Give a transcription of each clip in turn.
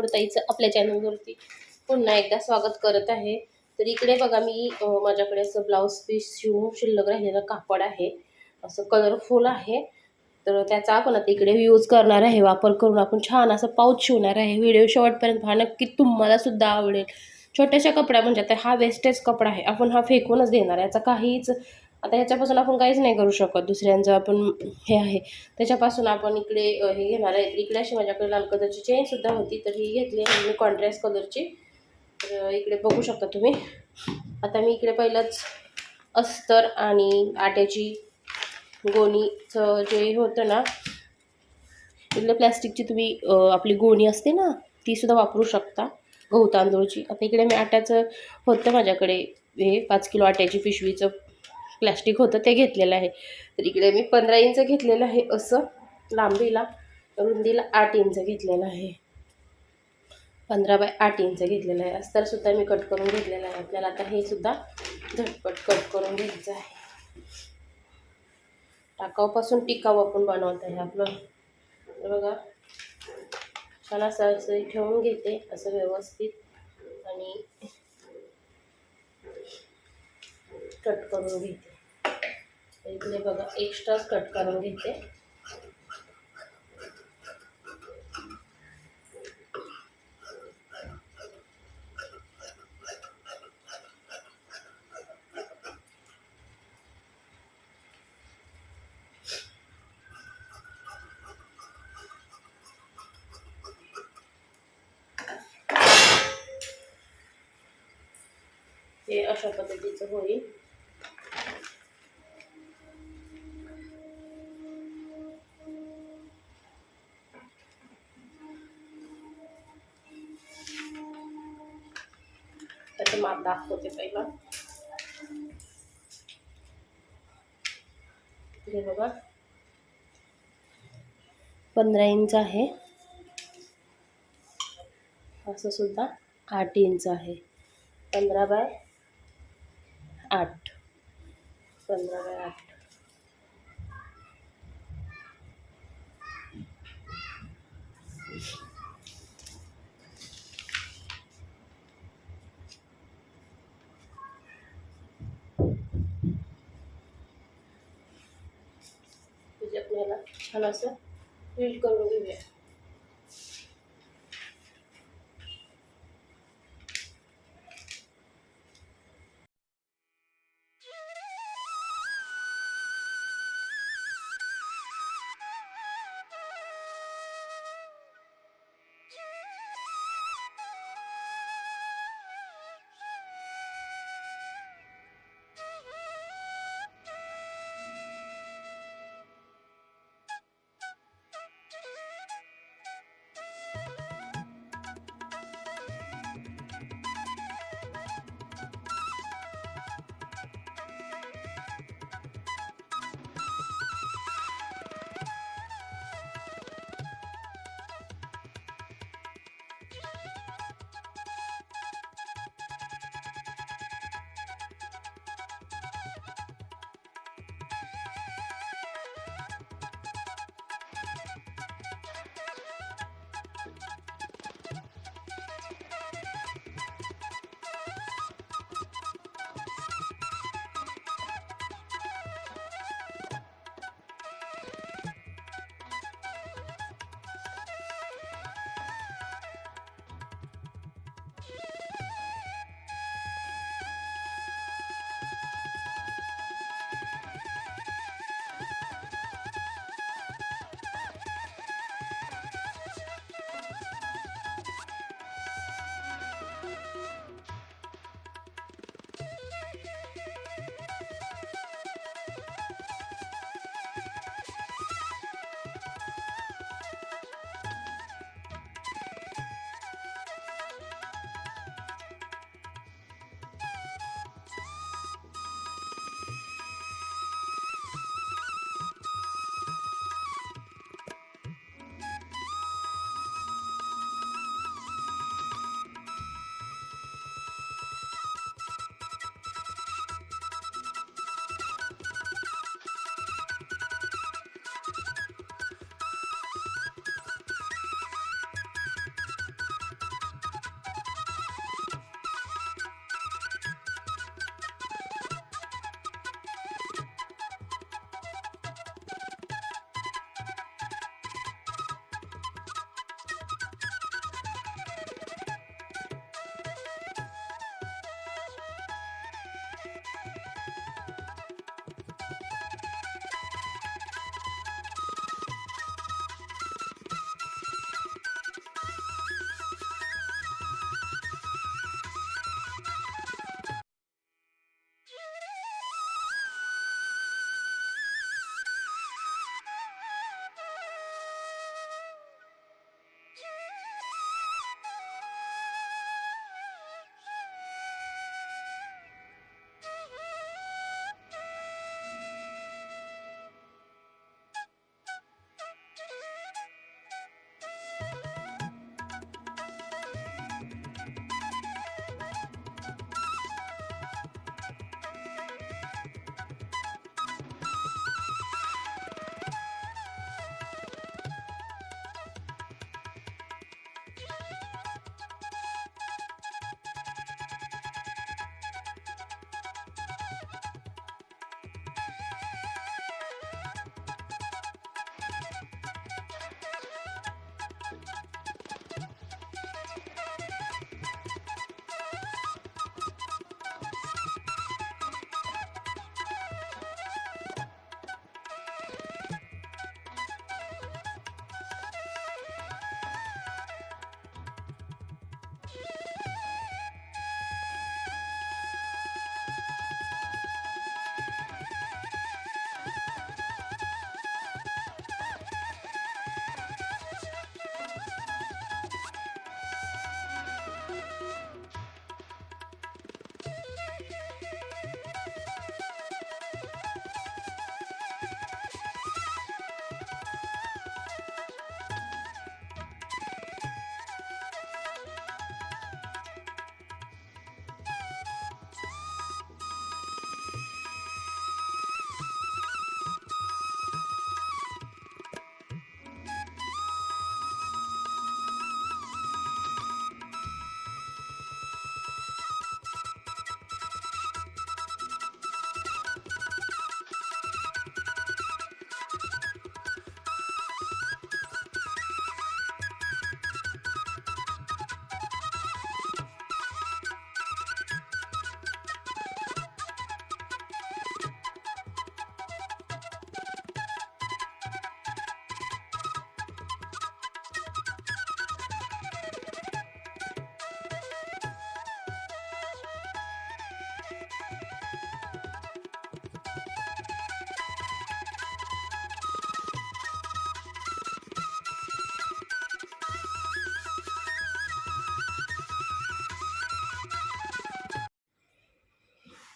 गोडताईचं आपल्या चॅनलवरती पुन्हा एकदा स्वागत करत आहे. तर इकडे बघा मी माझ्याकडे असं ब्लाऊज पीस शिवून शिल्लक राहिलेलं कापड आहे. असं कलरफुल आहे. तर त्याचा आपण आता इकडे यूज करणार आहे. वापर करून आपण छान असं पाऊच शिवणार आहे. व्हिडिओ शेवटपर्यंत पहा नक्की तुम्हाला सुद्धा आवडेल. छोट्याशा कपड्या म्हणजे आता हा वेस्टेज कपडा आहे. आपण हा फेकूनच देणार याचा काहीच आता ह्याच्यापासून आपण काहीच नाही करू शकत दुसऱ्यांचं आपण हे आहे. त्याच्यापासून आपण इकडे हे घेणार आहे इकडे अशी माझ्याकडे लाल कलरची चेनसुद्धा होती तर ही घेतली आहे मी कॉन्ट्रास्ट कलरची तर इकडे बघू शकता तुम्ही. आता मी इकडे पहिलंच अस्तर आणि आट्याची गोणीचं जे होतं ना इकडे प्लॅस्टिकची तुम्ही आपली गोणी असते ना ती सुद्धा वापरू शकता गहू तांदूळची. आता इकडे मी आट्याचं होतं माझ्याकडे हे पाच किलो आट्याची पिशवीचं प्लॅस्टिक होतं ते घेतलेलं आहे. तर इकडे मी पंधरा इंच घेतलेलं आहे असं लांबीला रुंदीला आठ इंच घेतलेलं आहे. पंधरा बाय आठ इंच घेतलेलं आहे. अस्तरसुद्धा मी कट करून घेतलेलं आहे. आपल्याला आता हे सुद्धा झटपट कट करून घ्यायचं आहे. टाकावपासून टिकाऊ आपण बनवत आहे आपलं. बघा. छान असं असं ठेवून घेते. असं व्यवस्थित. आणि कट करून घेते. इकडे बघा एक्स्ट्राच कट करून घेते. हे अशा पद्धतीचं होईल. माप दाखवते पहिला. हे बघा. पंधरा इंच आहे. असं सुद्धा आठ इंच आहे. पंधरा बाय आठ. पंधरा बाय आठ. म्हणजे आपल्याला छान असं फिल करून घेऊया.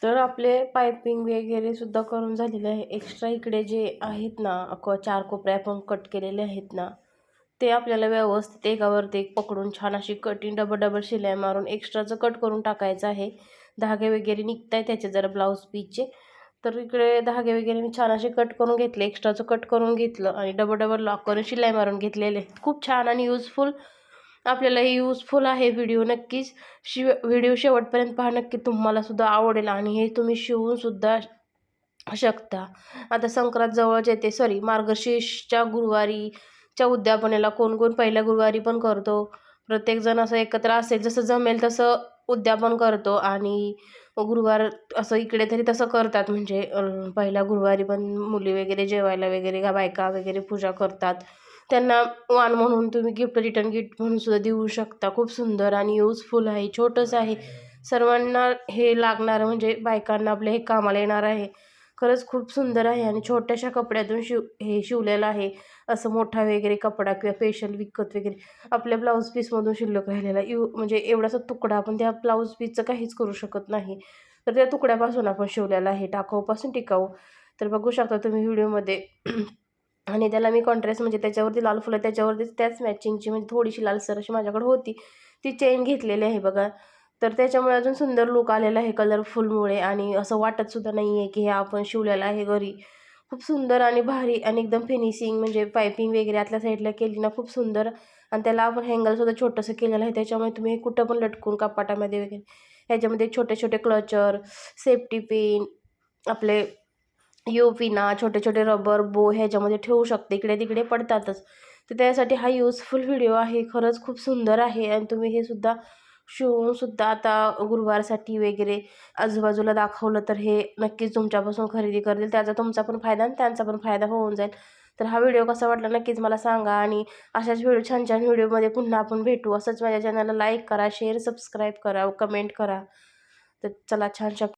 तर आपले पायपिंग वगैरे सुद्धा करून झालेले आहे. एक्स्ट्रा इकडे जे आहेत ना को चार कोपऱ्या आपण कट केलेले आहेत ना ते आपल्याला व्यवस्थित एकावरती एक पकडून छान अशी कटिंग डबल डबल शिलाई मारून एक्स्ट्राचं कट करून टाकायचं आहे. धागे वगैरे निघत आहे त्याचे जरा ब्लाऊज पीसचे तर इकडे धागे वगैरे मी छान असे कट करून घेतले एक्स्ट्राचं कट करून घेतलं आणि डबल डबल लॉक करून शिलाई मारून घेतलेले. खूप छान आणि यूजफुल आपल्याला हे यूजफुल आहे व्हिडिओ नक्कीच. शिव व्हिडिओ शेवटपर्यंत पहा नक्की तुम्हालासुद्धा आवडेल आणि हे तुम्ही शिवूनसुद्धा शकता. आता संक्रांत जवळच येते सॉरी मार्गशीर्षच्या गुरुवारीच्या उद्यापनेला कोण कोण पहिल्या गुरुवारी पण करतो. प्रत्येकजण असं एकत्र असेल जसं जमेल तसं उद्यापन करतो आणि गुरुवार असं इकडे तरी तसं करतात. म्हणजे पहिल्या गुरुवारी पण मुली वगैरे जेवायला वगैरे का बायका वगैरे पूजा करतात. त्यांना वाण म्हणून तुम्ही गिफ्ट रिटर्न गिफ्ट म्हणून सुद्धा देऊ शकता. खूप सुंदर आणि यूजफुल आहे. छोटंसं आहे. सर्वांना हे लागणारं म्हणजे बायकांना आपल्या हे कामाला येणार आहे. खरंच खूप सुंदर आहे आणि छोट्याशा कपड्यातून शिव हे शिवलेलं आहे. असं मोठा वगैरे कपडा किंवा फेशियल विकत वगैरे. आपल्या ब्लाऊज पीसमधून शिल्लक राहिलेला यू म्हणजे एवढासा तुकडा आपण त्या ब्लाऊज पीसचं काहीच करू शकत नाही. तर त्या तुकड्यापासून आपण शिवलेला आहे. टाकाऊपासून टिकाऊ. तर बघू शकता तुम्ही व्हिडिओमध्ये आणि त्याला मी कॉन्ट्रास्ट म्हणजे त्याच्यावरती लाल फुलं त्याच्यावरती त्याच मॅचिंगची म्हणजे थोडीशी लालसर अशी माझ्याकडे होती. ती चेन घेतलेली आहे बघा. तर त्याच्यामुळे अजून सुंदर लुक आलेला आहे कलरफुलमुळे आणि असं वाटतसुद्धा नाही आहे की हे आपण शिवलेलं आहे घरी. खूप सुंदर आणि भारी आणि एकदम फिनिशिंग म्हणजे पायपिंग वगैरे आतल्या साईडला केली ना खूप सुंदर. आणि त्याला आपण हँगलसुद्धा छोटंसं केलेलं आहे. त्याच्यामुळे तुम्ही कुठं पण लटकून कपाटामध्ये वगैरे. ह्याच्यामध्ये छोटे छोटे क्लचर सेफ्टी पिन आपले युपिना छोटे छोटे रबर बो ह्याच्यामध्ये ठेवू शकते. इकडे तिकडे पडतातच. तर त्यासाठी हा यूजफुल व्हिडिओ आहे. खरंच खूप सुंदर आहे. आणि तुम्ही हे सुद्धा शिवूनसुद्धा आता गुरुवारसाठी वगैरे आजूबाजूला दाखवलं तर हे नक्कीच तुमच्यापासून खरेदी करतील. त्याचा तुमचा पण फायदा आणि त्यांचा पण फायदा होऊन जाईल. तर हा व्हिडिओ कसा वाटला नक्कीच मला सांगा. आणि अशाच व्हिडिओ छान छान व्हिडिओमध्ये पुन्हा आपण भेटू. असंच माझ्या चॅनलला लाईक करा शेअर सबस्क्राईब करा कमेंट करा. तर चला छान छान